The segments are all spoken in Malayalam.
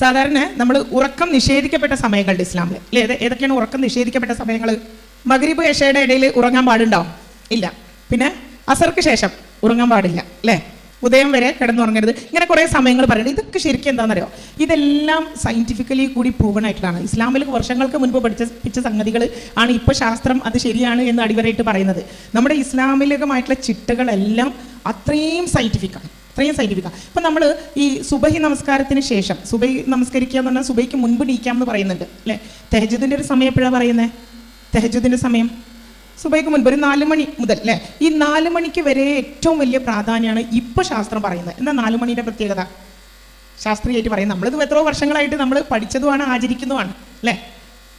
സാധാരണ നമ്മൾ ഉറക്കം നിഷേധിക്കപ്പെട്ട സമയങ്ങളുണ്ട് ഇസ്ലാമിൽ അല്ലേ ഏത് ഏതൊക്കെയാണ് ഉറക്കം നിഷേധിക്കപ്പെട്ട സമയങ്ങൾ മഗ്രിബ് ഏഷയുടെ ഇടയിൽ ഉറങ്ങാൻ പാടുണ്ടോ? ഇല്ല. പിന്നെ അസർക്ക് ശേഷം ഉറങ്ങാൻ പാടില്ല അല്ലേ ഉദയം വരെ കിടന്നുറങ്ങരുത്. ഇങ്ങനെ കുറേ സമയങ്ങൾ പറയുന്നത് ഇതൊക്കെ ശരിക്കും എന്താണെന്നറിയോ ഇതെല്ലാം സയന്റിഫിക്കലി കൂടി പ്രൂവൺ ആയിട്ടാണ്. ഇസ്ലാമിൽ വർഷങ്ങൾക്ക് മുൻപ് പഠിച്ച സംഗതികൾ ആണ് ഇപ്പോൾ ശാസ്ത്രം അത് ശരിയാണ് എന്ന് അടിവരായിട്ട് പറയുന്നത്. നമ്മുടെ ഇസ്ലാമികമായിട്ടുള്ള ചിട്ടകളെല്ലാം അത്രയും സയന്റിഫിക്കാണ് അത്രയും സയന്റിഫിക്കാണ് ഇപ്പം നമ്മൾ ഈ സുബഹി നമസ്കാരത്തിന് ശേഷം സുബഹി നമസ്കരിക്കുക എന്ന് പറഞ്ഞാൽ സുബഹിക്ക് മുൻപ് നീക്കാം എന്ന് പറയുന്നുണ്ട് അല്ലേ? തെഹജുദിന്റെ ഒരു സമയം എപ്പോഴാണ് പറയുന്നത് തെഹജുദിന്റെ സമയം? സുബൈക്ക് മുൻപ് ഒരു നാല് മണി മുതൽ അല്ലേ? ഈ നാല് മണിക്ക് വരെ ഏറ്റവും വലിയ പ്രാധാന്യമാണ് ഇപ്പോൾ ശാസ്ത്രം പറയുന്നത്. എന്നാൽ നാല് മണിയുടെ പ്രത്യേകത? ശാസ്ത്രീയമായിട്ട് പറയും നമ്മളിത് എത്രയോ വർഷങ്ങളായിട്ട് നമ്മൾ പഠിച്ചതുമാണ് ആചരിക്കുന്നതുമാണ് അല്ലേ?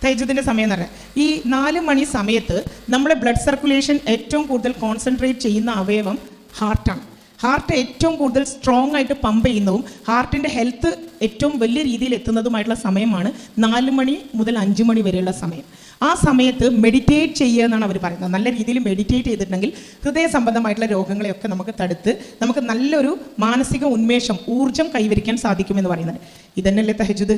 തേജുദിന്റെ സമയം എന്ന് പറഞ്ഞാൽ. ഈ നാല് മണി സമയത്ത് നമ്മുടെ ബ്ലഡ് സർക്കുലേഷൻ ഏറ്റവും കൂടുതൽ കോൺസെൻട്രേറ്റ് ചെയ്യുന്ന അവയവം ഹാർട്ടാണ് ഹാർട്ട് ഏറ്റവും കൂടുതൽ സ്ട്രോങ് ആയിട്ട് പമ്പ് ചെയ്യുന്നതും ഹാർട്ടിന്റെ ഹെൽത്ത് ഏറ്റവും വലിയ രീതിയിൽ എത്തുന്നതുമായിട്ടുള്ള സമയമാണ് നാല് മണി മുതൽ അഞ്ച് മണി വരെയുള്ള സമയം. ആ സമയത്ത് മെഡിറ്റേറ്റ് ചെയ്യുക എന്നാണ് അവർ പറയുന്നത്. നല്ല രീതിയിൽ മെഡിറ്റേറ്റ് ചെയ്തിട്ടുണ്ടെങ്കിൽ ഹൃദയ സംബന്ധമായിട്ടുള്ള രോഗങ്ങളെയൊക്കെ നമുക്ക് തടുത്ത് നമുക്ക് നല്ലൊരു മാനസിക ഉന്മേഷം ഊർജം കൈവരിക്കാൻ സാധിക്കുമെന്ന് പറയുന്നത് ഇതന്നെയല്ലേ തഹജുദ്?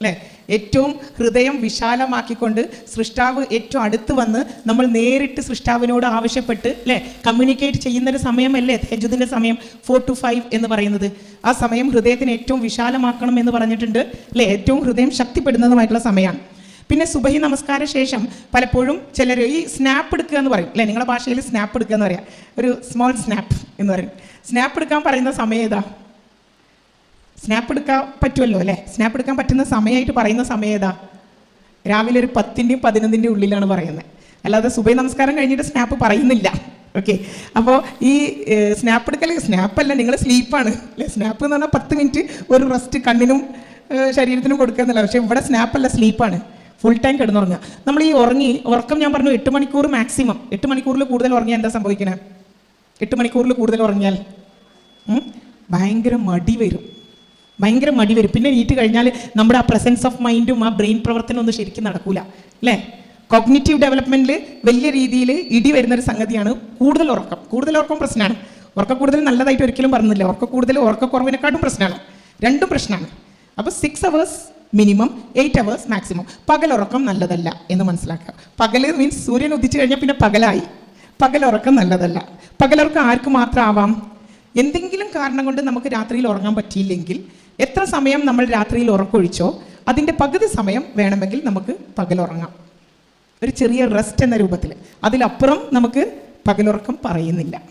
അല്ലേ? ഏറ്റവും ഹൃദയം വിശാലമാക്കിക്കൊണ്ട് സൃഷ്ടാവ് ഏറ്റവും അടുത്ത് വന്ന് നമ്മൾ നേരിട്ട് സൃഷ്ടാവിനോട് ആവശ്യപ്പെട്ട് അല്ലേ? കമ്മ്യൂണിക്കേറ്റ് ചെയ്യുന്നൊരു സമയമല്ലേ? തേജുദിന്റെ സമയം ഫോർ ടു ഫൈവ് എന്ന് പറയുന്നത്. ആ സമയം ഹൃദയത്തിന് ഏറ്റവും വിശാലമാക്കണം എന്ന് പറഞ്ഞിട്ടുണ്ട് അല്ലേ? ഏറ്റവും ഹൃദയം ശക്തിപ്പെടുന്നതുമായിട്ടുള്ള സമയമാണ്. പിന്നെ സുബഹി നമസ്കാര ശേഷം പലപ്പോഴും ചിലർ ഈ സ്നാപ്പ് എടുക്കുക എന്ന് പറയും അല്ലേ? നിങ്ങളുടെ ഭാഷയിൽ സ്നാപ്പ് എടുക്കുക എന്ന് പറയാം. ഒരു സ്മോൾ സ്നാപ്പ് എന്ന് പറയും. സ്നാപ്പ് എടുക്കാൻ പറയുന്ന സമയം ഏതാ? സ്നാപ്പ് എടുക്കാൻ പറ്റുമല്ലോ അല്ലേ? സ്നാപ്പ് എടുക്കാൻ പറ്റുന്ന സമയമായിട്ട് പറയുന്ന സമയം ഏതാ? രാവിലെ ഒരു പത്തിന്റെയും പതിനൊന്നിന്റെയും ഉള്ളിലാണ് പറയുന്നത്. അല്ലാതെ സുബൈ നമസ്കാരം കഴിഞ്ഞിട്ട് സ്നാപ്പ് പറയുന്നില്ല. ഓക്കെ അപ്പോൾ ഈ സ്നാപ്പ് എടുക്കൽ സ്നാപ്പല്ല നിങ്ങൾ സ്ലീപ്പാണ് അല്ലേ? സ്നാപ്പ് എന്ന് പറഞ്ഞാൽ പത്ത് മിനിറ്റ് ഒരു റെസ്റ്റ് കണ്ണിനും ശരീരത്തിനും കൊടുക്കുക എന്നല്ല. പക്ഷേ ഇവിടെ സ്നാപ്പല്ല സ്ലീപ്പാണ് ഫുൾ ടൈം കിടന്നുറങ്ങുക. നമ്മൾ ഈ ഉറങ്ങി ഉറക്കം ഞാൻ പറഞ്ഞു എട്ട് മണിക്കൂർ മാക്സിമം എട്ട് മണിക്കൂറിൽ കൂടുതൽ ഉറങ്ങിയാൽ എന്താ സംഭവിക്കണേ? എട്ട് മണിക്കൂറിൽ കൂടുതൽ ഉറങ്ങിയാൽ ഭയങ്കര മടി വരും. ഭയങ്കര മടി വരും പിന്നെ നീറ്റ് കഴിഞ്ഞാൽ നമ്മുടെ ആ പ്രസൻസ് ഓഫ് മൈൻഡും ആ ബ്രെയിൻ പ്രവർത്തനം ഒന്നും ശരിക്കും നടക്കൂല. അല്ലേ? കോഗ്നേറ്റീവ് ഡെവലപ്മെന്റിൽ വലിയ രീതിയിൽ ഇടി വരുന്ന ഒരു സംഗതിയാണ് കൂടുതൽ ഉറക്കം. കൂടുതൽ ഉറക്കം പ്രശ്നമാണ് ഉറക്കം കൂടുതൽ നല്ലതായിട്ട് ഒരിക്കലും പറഞ്ഞില്ല. ഉറക്കം കൂടുതൽ ഉറക്കക്കുറവിനെക്കാട്ടും പ്രശ്നമാണ് രണ്ടും പ്രശ്നമാണ് അപ്പോൾ six hours minimum eight hours maximum പകലുറക്കം നല്ലതല്ല എന്ന് മനസ്സിലാക്കുക. പകൽ മീൻസ് സൂര്യൻ ഉദിച്ചു കഴിഞ്ഞാൽ പിന്നെ പകലായി. പകലുറക്കം നല്ലതല്ല. പകലുറക്കം ആർക്ക് മാത്രം ആവാം? എന്തെങ്കിലും കാരണം കൊണ്ട് നമുക്ക് രാത്രിയിൽ ഉറങ്ങാൻ പറ്റിയില്ലെങ്കിൽ എത്ര സമയം നമ്മൾ രാത്രിയിൽ ഉറക്കൊഴിച്ചോ അതിന്റെ പകുതി സമയം വേണമെങ്കിൽ നമുക്ക് പകലുറങ്ങാം. ഒരു ചെറിയ റെസ്റ്റ് എന്ന രൂപത്തിൽ. അതിലപ്പുറം നമുക്ക് പകലുറക്കം പറയുന്നില്ല.